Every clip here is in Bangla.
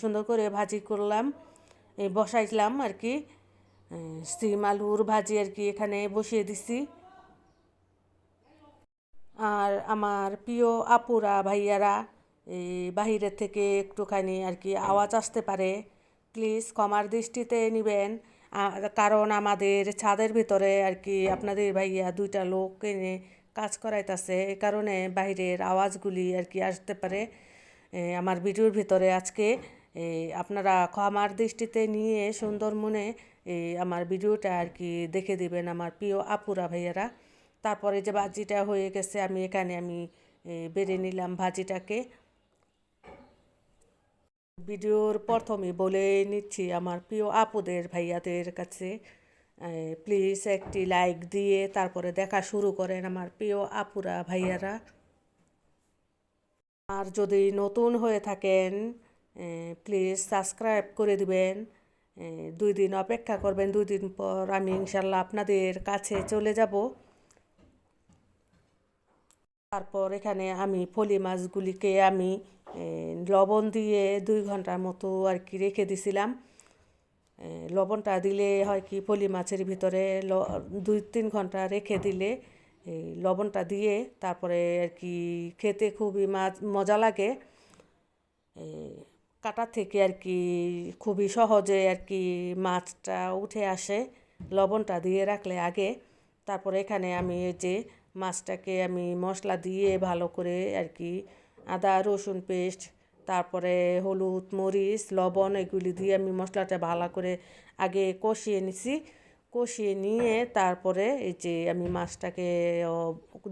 সুন্দর করে ভাজি করলাম বসাইলাম আর কি। সিম আলুর ভাজি আর কি এখানে বসিয়ে দিছি। আর আমার প্রিয় আপুরা, ভাইয়ারা এই বাহিরের থেকে একটুখানি আর কি আওয়াজ আসতে পারে, প্লিজ কমার দৃষ্টিতে নেবেন। কারণ আমাদের ছাদের ভিতরে আর কি আপনাদের ভাইয়া দুইটা লোক এনে কাজ করাইতেছে এই কারণে বাইরের আওয়াজগুলি আর কি আসতে পারে। আমার ভিডিওর ভিতরে আজকে আপনারা ক্ষমার দৃষ্টিতে নিয়ে সুন্দর মনে আমার ভিডিওটা আর কি দেখে দিবেন আমার প্রিয় আপুরা ভাইয়ারা। তারপরে যে ভাজিটা হয়ে গেছে, আমি এখানে আমি বেড়ে নিলাম ভাজিটাকে। ভিডিওর প্রথমে বলে নিচ্ছি আমার প্রিয় আপুদের ভাইয়াদের কাছে প্লিজ একটি লাইক দিয়ে তারপরে দেখা শুরু করেন আমার প্রিয় আপুরা ভাইয়ারা। আর যদি নতুন হয়ে থাকেন প্লিজ সাবস্ক্রাইব করে দিবেন। দুই দিন অপেক্ষা করবেন, দুই দিন পর আমি ইনশাল্লাহ আপনাদের কাছে চলে যাব। তারপর এখানে আমি ফলি মাছগুলিকে আমি লবণ দিয়ে দুই ঘণ্টার মতো আর কি রেখে দিছিলাম। লবণটা দিলে হয় কি, ফলি মাছের ভিতরে দুই তিন ঘণ্টা রেখে দিলে এই লবণটা দিয়ে তারপরে আর কি খেতে খুবই মাছ মজা লাগে। কাটা থেকে আর কি খুবই সহজে আর কি মাছটা উঠে আসে। লবণটা দিয়ে রাখলে আগে, তারপরে এখানে আমি যে মাছটাকে আমি মশলা দিয়ে ভালো করে আর কি আদা, রসুন পেস্ট, তারপরে হলুদ, মরিচ, লবণ এগুলি দিয়ে আমি মশলাটা ভালো করে আগে কষিয়ে নিছি। কষিয়ে নিয়ে তারপরে এই যে আমি মাছটাকে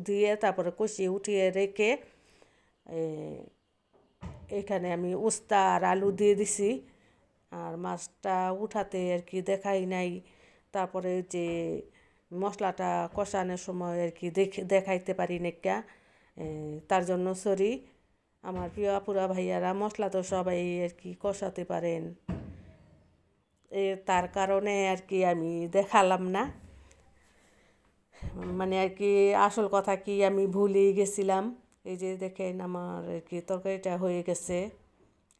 দিয়ে তারপরে কষিয়ে উঠিয়ে রেখে এখানে আমি উস্তা আর আলু দিয়ে দিছি। আর মাছটা উঠাতে আর কি দেখাই নাই। তারপরে যে মশলাটা কষানোর সময় আর কি দেখে, দেখাইতে পারি নেকা তার জন্য সরি আমার প্রিয় আপুরা, ভাইয়ারা, মশলা তো সবাই আর কি কষাতে পারেন। তার কারণে আর কি আমি দেখালাম না। মানে আর কি আসল কথা কি আমি ভুলেই গেছিলাম। এই যে দেখেন আমার আর কি তরকারিটা হয়ে গেছে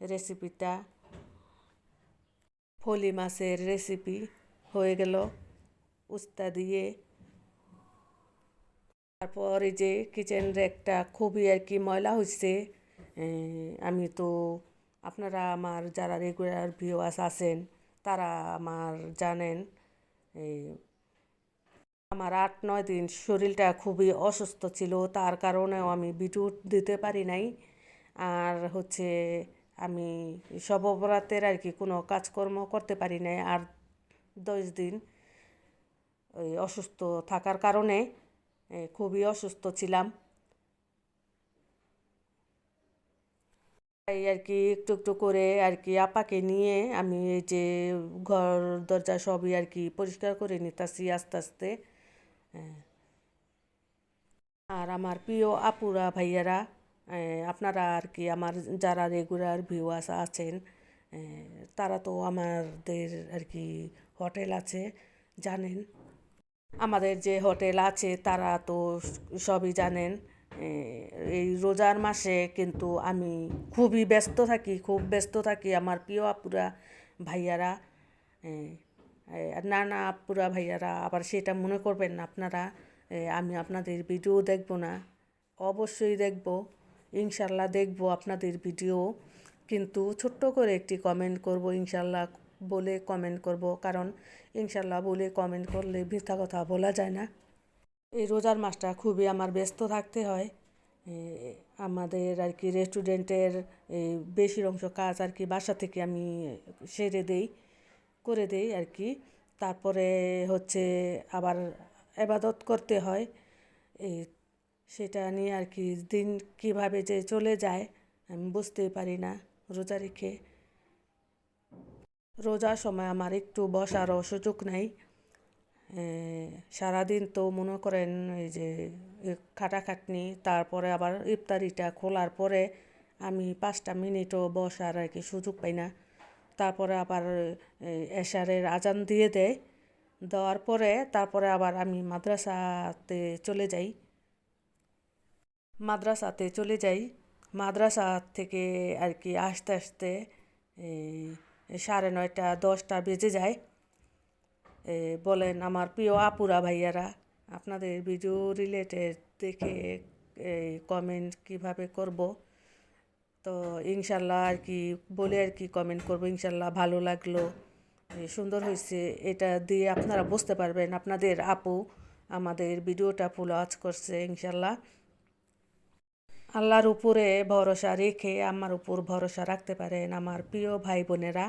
রেসিপিটা ফলি মাছের রেসিপি হয়ে গেল উস্তা দিয়ে। তারপর এই যে কিচেন র্যাকটা খুবই আর কি ময়লা হয়েছে আমি তো আপনারা আমার যারা রেগুলার ভিউয়ার্স আছেন তারা আমার জানেন, এই আমার আট, নয় দিন শরীরটা খুবই অসুস্থ ছিল, তার কারণেও আমি বিদ্যুৎ দিতে পারি নাই। আর হচ্ছে আমি অপরাধের আর কি কোনো কাজকর্ম করতে পারি নাই। আর দশ দিন ওই অসুস্থ থাকার কারণে খুবই অসুস্থ ছিলাম। তাই আর কি একটু একটু করে আর কি আপাকে নিয়ে আমি এই যে ঘর, দরজা সবই আর কি পরিষ্কার করে নিতেছি আস্তে আস্তে। আর আমার প্রিয় আপুরা, ভাইয়ারা আপনারা আর কি আমার যারা রেগুলার ভিউয়ার্স আছেন তারা তো আমাদের আর কি হোটেল আছে, জানেন। আমাদের যে হোটেল আছে তারা তো সবই জানেন। এই রোজার মাসে কিন্তু আমি খুবই ব্যস্ত থাকি, খুব ব্যস্ত থাকি আমার প্রিয় আপুরা, ভাইয়ারা না না আপুরা, ভাইয়ারা, আবার সেটা মনে করবেন না আপনারা আমি আপনাদের ভিডিও দেখব না, অবশ্যই দেখব, ইনশাল্লাহ দেখব আপনাদের ভিডিও, কিন্তু ছোট্ট করে একটি কমেন্ট করব, ইনশাল্লাহ বলে কমেন্ট করব, কারণ ইনশাল্লাহ বলে কমেন্ট করলে মিথ্যা কথা বলা যায় না। এই রোজার মাসটা খুবই আমার ব্যস্ত থাকতে হয়। আমাদের আর কি রেস্টুরেন্টের বেশির অংশ কাজ আর কি বাসা থেকে আমি সেরে দেই, করে দেই আর কি। তারপরে হচ্ছে আবার এবাদত করতে হয়। এই সেটা নিয়ে আর কি দিন কীভাবে যে চলে যায় আমি বুঝতেই পারি না রোজা রেখে। রোজার সময় আমার একটু বসারও সুযোগ নাই। সারাদিন তো মনে করেন এই যে খাটাখাটনি, তারপরে আবার ইফতারিটা খোলার পরে আমি পাঁচটা মিনিটও বসার আর কি সুযোগ পাই না। তারপরে আবার এশারের আজান দিয়ে দেয়। দেওয়ার পরে তারপরে আবার আমি মাদ্রাসাতে চলে যাই। মাদ্রাসাতে চলে যাই। মাদ্রাসা থেকে আর কি আস্তে আস্তে সাড়ে নয়টা, দশটা বেজে যায়। বলেন আমার প্রিয় আপুরা, ভাইয়ারা, আপনাদের ভিডিও রিলেটেড দেখে এই কমেন্ট কীভাবে করব? তো ইনশাল্লাহ আর কি, বলে আর কি কমেন্ট করব, ইনশাল্লাহ ভালো লাগল। সুন্দর হয়েছে। এটা দিয়ে আপনারা বুঝতে পারবেন, আপনাদের আপু আমাদের ভিডিওটা ফুল ওয়াচ করছে, ইনশাল্লাহ। আল্লাহর উপরে ভরসা রেখে, আমার উপর ভরসা রাখতে পারেন, আমার প্রিয় ভাই বোনেরা।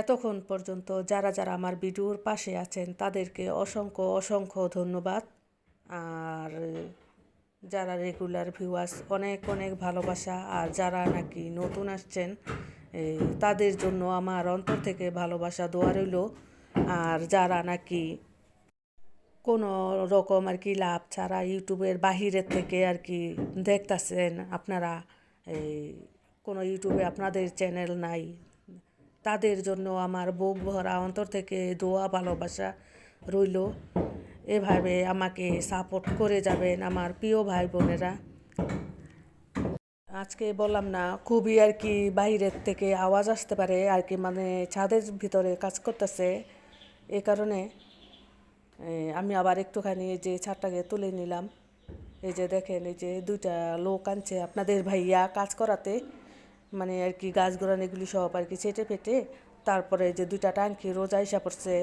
এতক্ষণ পর্যন্ত যারা যারা আমার ভিডিওর পাশে আছেন, তাদেরকে অসংখ্য অসংখ্য ধন্যবাদ। আর যারা রেগুলার ভিউয়ার্স অনেক অনেক ভালোবাসা। আর যারা নাকি নতুন আসছেন তাদের জন্য আমার অন্তর থেকে ভালোবাসা, দোয়া রইল। আর যারা নাকি কোনো রকম আর কি লাভ ছাড়া ইউটিউবের বাহিরের থেকে আর কি দেখতাছেন, আপনারা এই কোনো ইউটিউবে আপনাদের চ্যানেল নাই তাদের জন্য আমার বুক ভরা অন্তর থেকে দোয়া, ভালোবাসা রইল। এভাবে আমাকে সাপোর্ট করে যাবেন আমার প্রিয় ভাই বোনেরা আজকে বললাম না, খুবই আর কি বাইরের থেকে আওয়াজ আসতে পারে, আর কি মানে ছাদের ভিতরে কাজ করতেছে। এ কারণে আমি আবার একটুখানি যে ছাদটাকে তুলে নিলাম। এই যে দেখেন, এই যে দুইটা লোক আনছে আপনাদের ভাইয়া কাজ করাতে। মানে আর কি গাছ গোড়ান এগুলি সব আর কি ছেটে ফেটে তারপরে যে দুইটা টাঙ্কি রোজা আইসা পড়ছে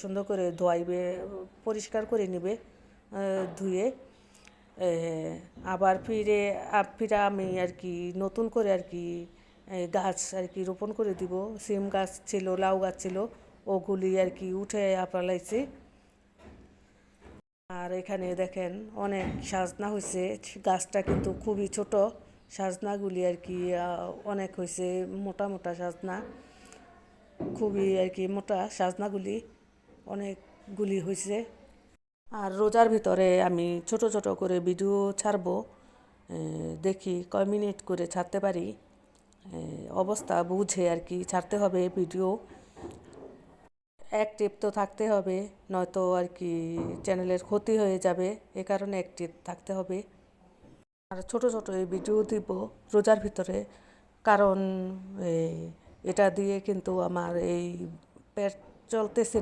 সুন্দর করে ধোয়াইবে, পরিষ্কার করে নেবে ধুয়ে আবার ফিরে ফিরে আমি আর কি নতুন করে আর কি গাছ আর কি রোপণ করে দিব। সিম গাছ ছিল, লাউ গাছ ছিল, ওগুলি আর কি উঠে আপালাইছি আর এখানে দেখেন অনেক সাজনা হয়েছে গাছটা কিন্তু খুবই ছোট। সাজনাগুলি আর কি অনেক হয়েছে মোটা মোটা সাজনা। খুবই আর কি মোটা সাজনাগুলি অনেকগুলি হয়েছে আর রোজার ভিতরে আমি ছোট ছোট করে ভিডিও ছাড়বো দেখি কয় মিনিট করে ছাড়তে পারি। অবস্থা বুঝে আর কি ছাড়তে হবে ভিডিও। অ্যাক্টিভ তো থাকতে হবে, নয়তো আর কি চ্যানেলের ক্ষতি হয়ে যাবে, এ কারণে অ্যাক্টিভ থাকতে হবে। আর ছোট ছোট এই ভিডিও দিব রোজার ভিতরে। কারণ এটা দিয়ে কিন্তু আমার এই পেট চলতেছে